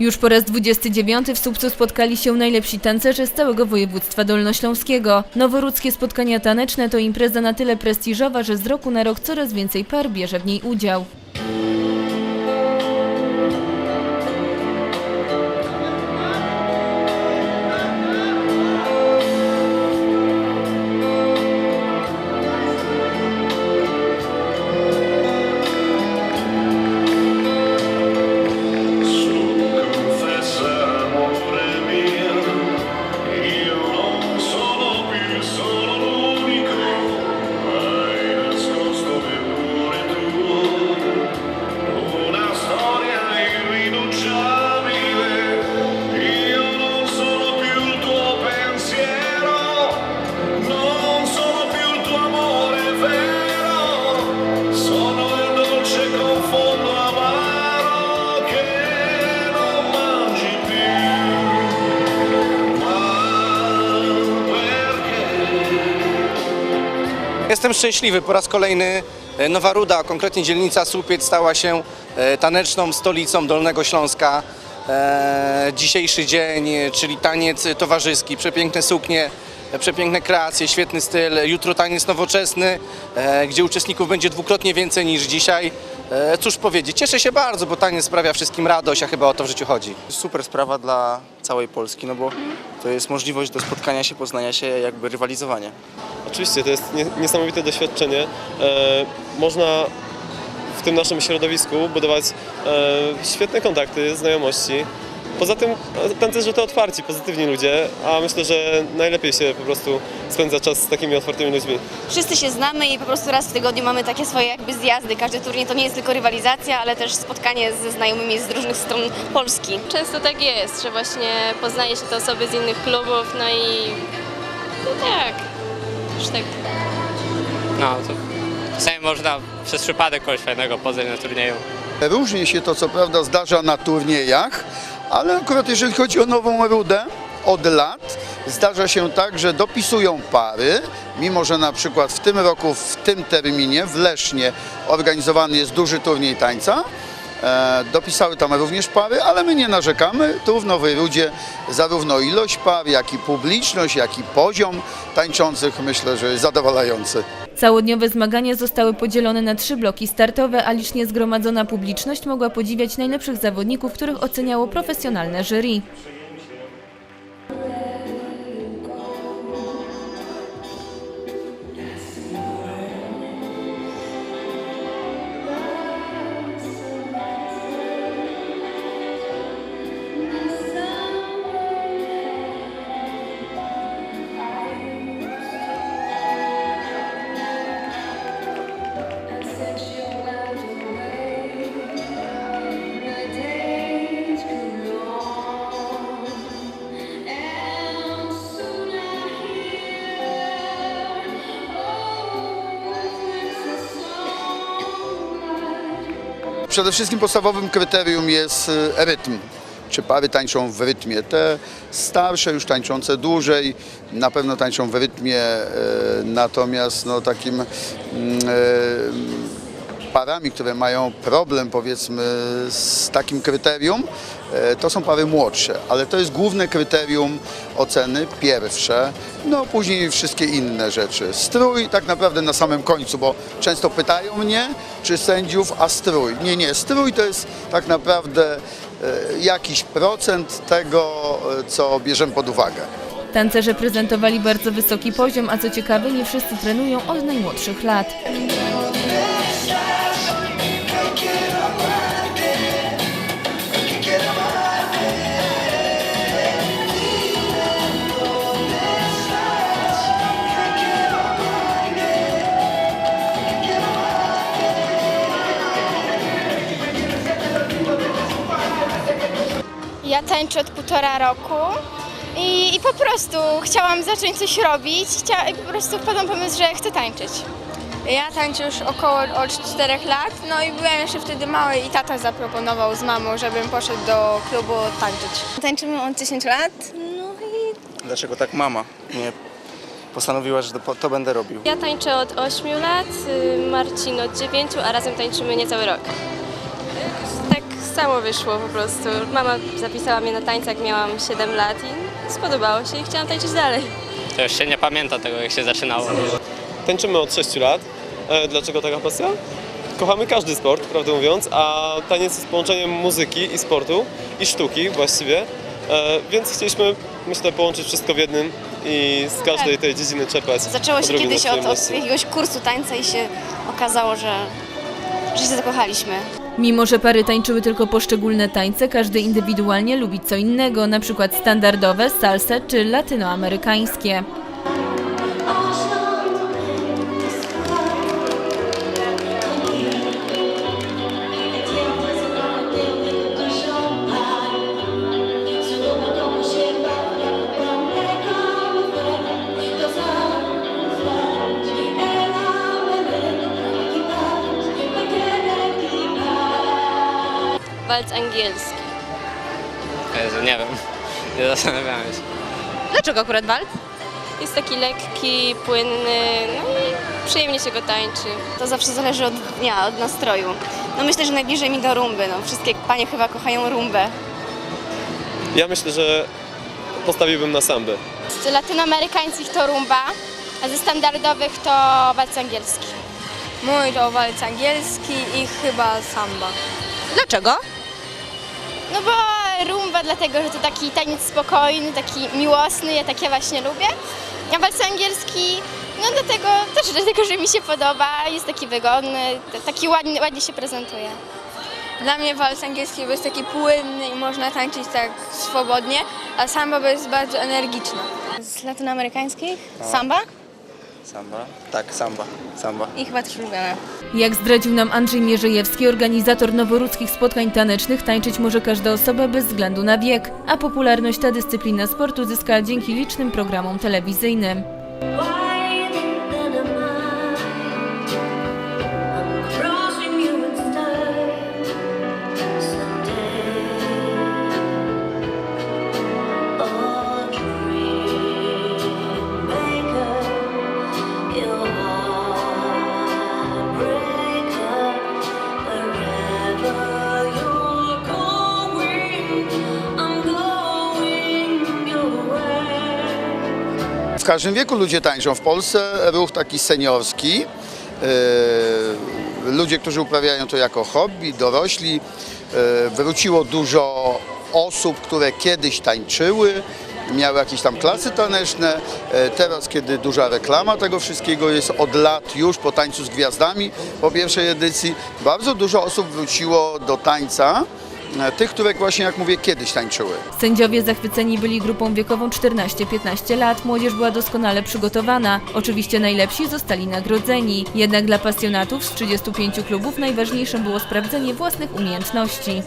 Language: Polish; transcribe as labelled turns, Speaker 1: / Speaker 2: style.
Speaker 1: Już po raz 29 w Słupcu spotkali się najlepsi tancerze z całego województwa dolnośląskiego. Noworudzkie spotkania taneczne to impreza na tyle prestiżowa, że z roku na rok coraz więcej par bierze w niej udział.
Speaker 2: Jestem szczęśliwy. Po raz kolejny e, Nowa Ruda, a konkretnie dzielnica Słupiec stała się e, taneczną stolicą Dolnego Śląska. E, Dzisiejszy dzień, czyli taniec towarzyski, przepiękne suknie, przepiękne kreacje, świetny styl. Jutro taniec nowoczesny, gdzie uczestników będzie dwukrotnie więcej niż dzisiaj. E, Cóż powiedzieć, cieszę się bardzo, bo taniec sprawia wszystkim radość, a chyba o to w życiu chodzi.
Speaker 3: super sprawa dla całej Polski, no bo to jest możliwość do spotkania się, poznania się, jakby rywalizowania.
Speaker 4: Oczywiście, to jest nie- niesamowite doświadczenie. E, można w tym naszym środowisku budować e, świetne kontakty, znajomości. Poza tym e, tancerze to otwarci, pozytywni ludzie, a myślę, że najlepiej się po prostu spędza czas z takimi otwartymi ludźmi.
Speaker 5: Wszyscy się znamy i po prostu raz w tygodniu mamy takie swoje jakby zjazdy. Każdy turniej to nie jest tylko rywalizacja, ale też spotkanie ze znajomymi z różnych stron Polski.
Speaker 6: Często tak jest, że właśnie poznaje się te osoby z innych klubów, no i no tak, już tak
Speaker 7: No, to czasami można przez przypadek kogoś fajnego poznać na turnieju.
Speaker 8: Różnie się to co prawda zdarza na turniejach, ale akurat jeżeli chodzi o Nową Rudę, od lat zdarza się tak, że dopisują pary, mimo że na przykład w tym roku, w tym terminie w Lesznie organizowany jest duży turniej tańca, e, dopisały tam również pary, ale my nie narzekamy. Tu w Nowej Rudzie zarówno ilość par, jak i publiczność, jak i poziom tańczących myślę, że jest zadowalający.
Speaker 1: Całodniowe zmagania zostały podzielone na trzy bloki startowe, a licznie zgromadzona publiczność mogła podziwiać najlepszych zawodników, których oceniało profesjonalne jury.
Speaker 8: Przede wszystkim podstawowym kryterium jest y, rytm. Czy pary tańczą w rytmie? Te starsze, już tańczące dłużej, na pewno tańczą w rytmie, e, natomiast no, takim mm, e, parami, które mają problem powiedzmy z takim kryterium, e, to są pary młodsze, ale to jest główne kryterium oceny, pierwsze, no później wszystkie inne rzeczy. Strój tak naprawdę na samym końcu, bo często pytają mnie, czy sędziów, a strój. Nie, nie, strój to jest tak naprawdę e, jakiś procent tego, e, co bierzemy pod uwagę.
Speaker 1: Tancerze prezentowali bardzo wysoki poziom, a co ciekawe, nie wszyscy trenują od najmłodszych lat.
Speaker 9: Tańczę od półtora roku i, i po prostu chciałam zacząć coś robić Chcia, i po prostu wpadłam na pomysł, że chcę tańczyć. Ja tańczę już około od 4 lat, no i byłem jeszcze wtedy mały i tata zaproponował z mamą, żebym poszedł do klubu tańczyć. Tańczymy od 10 lat, no i
Speaker 3: Dlaczego tak mama nie postanowiła, że to, to będę robił?
Speaker 6: Ja tańczę od 8 lat, y, Marcin od 9, a razem tańczymy niecały rok. Tak samo wyszło po prostu. Mama zapisała mnie na tańce, jak miałam 7 lat i spodobało się i chciałam tańczyć dalej.
Speaker 7: To już się nie pamięta tego, jak się zaczynało.
Speaker 4: Tańczymy od 6 lat. E, Dlaczego taka pasja? Kochamy każdy sport, prawdę mówiąc, a taniec jest połączeniem muzyki i sportu i sztuki właściwie, E, więc chcieliśmy, myślę, połączyć wszystko w jednym i z każdej tej dziedziny czerpać
Speaker 5: Zaczęło się kiedyś od, od jakiegoś kursu tańca i się okazało, że, że się zakochaliśmy.
Speaker 1: Mimo, że pary tańczyły tylko poszczególne tańce, każdy indywidualnie lubi co innego, na przykład standardowe, salsa czy latynoamerykańskie.
Speaker 6: Walc angielski.
Speaker 7: Jezu, nie wiem. Nie zastanawiałem się.
Speaker 10: Dlaczego akurat walc?
Speaker 6: Jest taki lekki, płynny, no i przyjemnie się go tańczy.
Speaker 5: To zawsze zależy od dnia, od nastroju. No myślę, że najbliżej mi do rumby. No, wszystkie panie chyba kochają rumbę.
Speaker 4: Ja myślę, że postawiłbym na sambę.
Speaker 9: Z latynoamerykańskich to rumba, a ze standardowych to walc angielski. Mój to walc angielski i chyba samba.
Speaker 10: Dlaczego?
Speaker 9: No bo rumba dlatego, że to taki taniec spokojny, taki miłosny, ja takie właśnie lubię. A walc angielski, no dlatego, też dlatego, że mi się podoba, jest taki wygodny, taki ładny, ładnie się prezentuje. Dla mnie walc angielski jest taki płynny i można tańczyć tak swobodnie, a samba jest bardzo energiczna.
Speaker 5: Z latynoamerykańskich? Samba?
Speaker 3: Samba? Tak, samba, samba.
Speaker 5: I chyba też ulubione.
Speaker 1: Jak zdradził nam Andrzej Mierzejewski, organizator noworudzkich spotkań tanecznych, tańczyć może każda osoba bez względu na wiek, a popularność ta dyscyplina sportu zyskała dzięki licznym programom telewizyjnym.
Speaker 8: W każdym wieku ludzie tańczą. W Polsce ruch taki seniorski. Yy, Ludzie, którzy uprawiają to jako hobby, dorośli. Yy, Wróciło dużo osób, które kiedyś tańczyły, miały jakieś tam klasy taneczne. Yy, Teraz, kiedy duża reklama tego wszystkiego jest od lat już po tańcu z gwiazdami, po pierwszej edycji, bardzo dużo osób wróciło do tańca. Yy, Tych, które właśnie, jak mówię, kiedyś tańczyły.
Speaker 1: Sędziowie zachwyceni byli grupą wiekową 14-15 lat, młodzież była doskonale przygotowana. Oczywiście najlepsi zostali nagrodzeni. Jednak dla pasjonatów z 35 klubów najważniejszym było sprawdzenie własnych umiejętności.